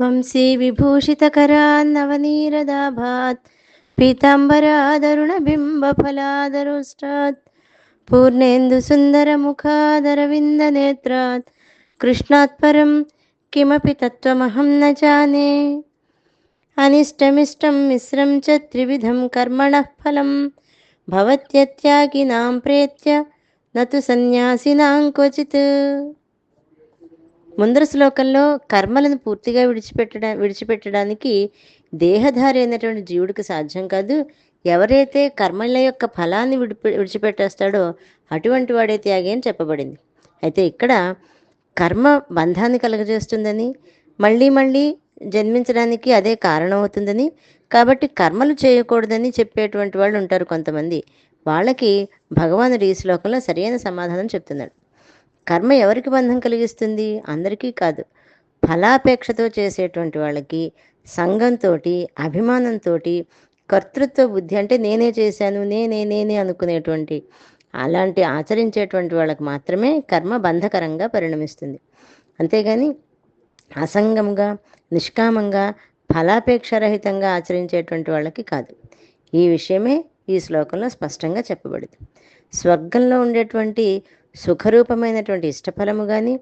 వంశీ విభూషితకరాన్నవనీరదాభాత్ పీతాంబరాదరుణబింబఫలాదరుష్టాత్ పూర్ణేందు సుందరముఖాదరవిందనేత్రాత్ కృష్ణాత్ పరం కిమపి తత్వమహం న జానే అనిష్టమిష్టం మిశ్రం చ త్రివిధం కర్మణః ఫలం భవత్యత్యాగినాం ప్రేత్య నతు సన్యాసినాం క్వచిత్ ముందర శ్లోకంలో కర్మలను పూర్తిగా విడిచిపెట్టడా విడిచిపెట్టడానికి దేహధారి అయినటువంటి జీవుడికి సాధ్యం కాదు. ఎవరైతే కర్మల యొక్క ఫలాన్ని విడిపి విడిచిపెట్టేస్తాడో అటువంటి వాడే త్యాగి అని చెప్పబడింది. అయితే ఇక్కడ కర్మ బంధాన్ని కలగజేస్తుందని మళ్ళీ మళ్ళీ జన్మించడానికి అదే కారణం అవుతుందని కాబట్టి కర్మలు చేయకూడదని చెప్పేటువంటి వాళ్ళు ఉంటారు కొంతమంది. వాళ్ళకి భగవానుడు ఈ శ్లోకంలో సరైన సమాధానం చెప్తున్నాడు. కర్మ ఎవరికి బంధం కలిగిస్తుంది? అందరికీ కాదు. ఫలాపేక్షతో చేసేటువంటి వాళ్ళకి సంఘంతో అభిమానంతో కర్తృత్వ బుద్ధి అంటే నేనే చేశాను నేనే నేనే అనుకునేటువంటి అలాంటి ఆచరించేటువంటి వాళ్ళకి మాత్రమే కర్మ బంధకరంగా పరిణమిస్తుంది. అంతేగాని అసంగంగా నిష్కామంగా ఫలాపేక్షరహితంగా ఆచరించేటువంటి వాళ్ళకి కాదు. ఈ విషయమే ఈ శ్లోకంలో స్పష్టంగా చెప్పబడింది. స్వర్గంలో ఉండేటువంటి సుఖరూపమైనటువంటి ఇష్టఫలము కానీ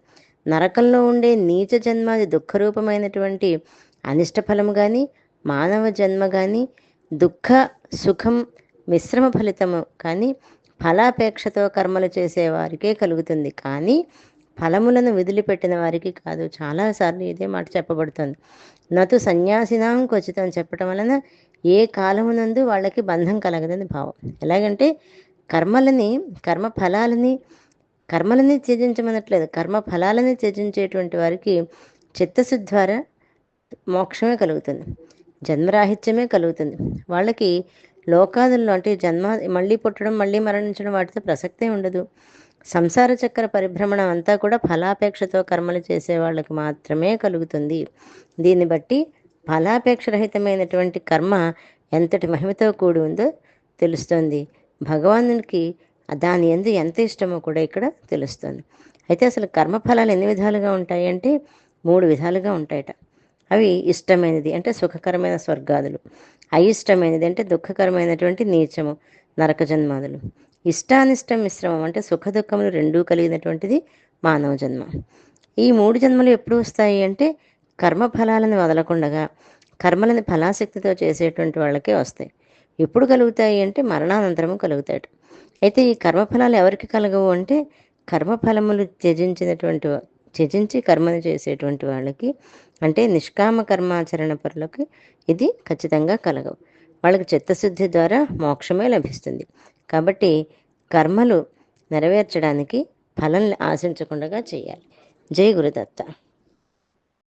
నరకంలో ఉండే నీచ జన్మాది దుఃఖరూపమైనటువంటి అనిష్ట ఫలము కానీ మానవ జన్మ కానీ దుఃఖ సుఖం మిశ్రమ ఫలితము కానీ ఫలాపేక్షతో కర్మలు చేసే వారికే కలుగుతుంది. కానీ ఫలములను వదిలిపెట్టిన వారికి కాదు. చాలాసార్లు ఇదే మాట చెప్పబడుతుంది. నతు సన్యాసినాం ఖచ్చితం చెప్పటం వలన ఏ కాలమునందు వాళ్ళకి బంధం కలగదని భావం. ఎలాగంటే కర్మలని కర్మ ఫలాలని కర్మలని త్యజించమనట్లేదు. కర్మ ఫలాలని త్యజించేటువంటి వారికి చిత్తశుద్ధి ద్వారా మోక్షమే కలుగుతుంది. జన్మరాహిత్యమే కలుగుతుంది. వాళ్ళకి లోకాదుల్లో అంటే జన్మ మళ్ళీ పుట్టడం మళ్ళీ మరణించడం వాటితో ప్రసక్తే ఉండదు. సంసార చక్ర పరిభ్రమణం అంతా కూడా ఫలాపేక్షతో కర్మలు చేసే వాళ్ళకి మాత్రమే కలుగుతుంది. దీన్ని బట్టి ఫలాపేక్ష రహితమైనటువంటి కర్మ ఎంతటి మహిమతో కూడి ఉందో తెలుస్తుంది. భగవానునికి దాని ఎందు ఎంత ఇష్టమో కూడా ఇక్కడ తెలుస్తుంది. అయితే అసలు కర్మఫలాలు ఎన్ని విధాలుగా ఉంటాయి అంటే మూడు విధాలుగా ఉంటాయట. అవి ఇష్టమైనది అంటే సుఖకరమైన స్వర్గాదులు. అయిష్టమైనది అంటే దుఃఖకరమైనటువంటి నీచము నరక జన్మాదులు. ఇష్టానిష్టం మిశ్రమం అంటే సుఖ దుఃఖములు రెండూ కలిగినటువంటిది మానవ జన్మ. ఈ మూడు జన్మలు ఎప్పుడు వస్తాయి అంటే కర్మఫలాలను వదలకుండగా కర్మలను ఫలాశక్తితో చేసేటువంటి వాళ్ళకే వస్తాయి. ఎప్పుడు కలుగుతాయి అంటే మరణానంతరము కలుగుతాయి అయితే ఈ కర్మఫలాలు ఎవరికి కలగవు అంటే కర్మఫలములు త్యజించినటువంటి త్యజించి కర్మను చేసేటువంటి వాళ్ళకి అంటే నిష్కామ కర్మాచరణ పరులకు ఇది ఖచ్చితంగా కలగవు. వాళ్ళకి చిత్తశుద్ధి ద్వారా మోక్షమే లభిస్తుంది. కాబట్టి కర్మలు నెరవేర్చడానికి ఫలం ఆశించకుండా చేయాలి. జై గురుదత్త.